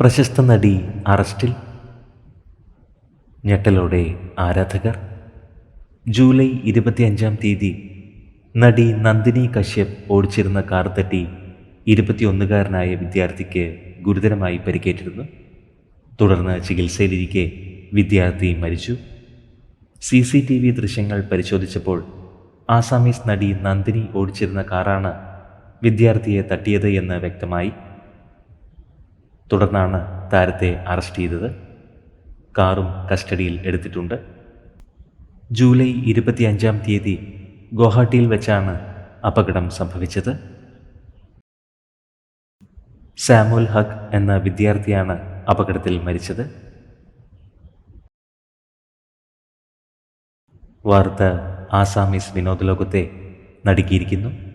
പ്രശസ്ത നടി അറസ്റ്റിൽ. ഞെട്ടലോടെ ആരാധകർ. ജൂലൈ ഇരുപത്തിയഞ്ചാം തീയതി നടി നന്ദിനി കശ്യപ് ഓടിച്ചിരുന്ന കാർ തട്ടി ഇരുപത്തിയൊന്നുകാരനായ വിദ്യാർത്ഥിക്ക് ഗുരുതരമായി പരിക്കേറ്റിരുന്നു. തുടർന്ന് ചികിത്സയിലിരിക്കെ വിദ്യാർത്ഥി മരിച്ചു. സി സി ടി വി ദൃശ്യങ്ങൾ പരിശോധിച്ചപ്പോൾ ആസാമീസ് നടി നന്ദിനി ഓടിച്ചിരുന്ന കാറാണ് വിദ്യാർത്ഥിയെ തട്ടിയത് എന്ന് വ്യക്തമായി. തുടർന്നാണ് താരത്തെ അറസ്റ്റ് ചെയ്തത്. കാറും കസ്റ്റഡിയിൽ എടുത്തിട്ടുണ്ട്. ജൂലൈ ഇരുപത്തിയഞ്ചാം തീയതി ഗുവാഹട്ടിയിൽ വെച്ചാണ് അപകടം സംഭവിച്ചത്. സാമുൽ ഹക്ക് എന്ന വിദ്യാർത്ഥിയാണ് അപകടത്തിൽ മരിച്ചത്. വാർത്ത ആസാമീസ് വിനോദലോകത്തെ നടുക്കിയിരിക്കുന്നു.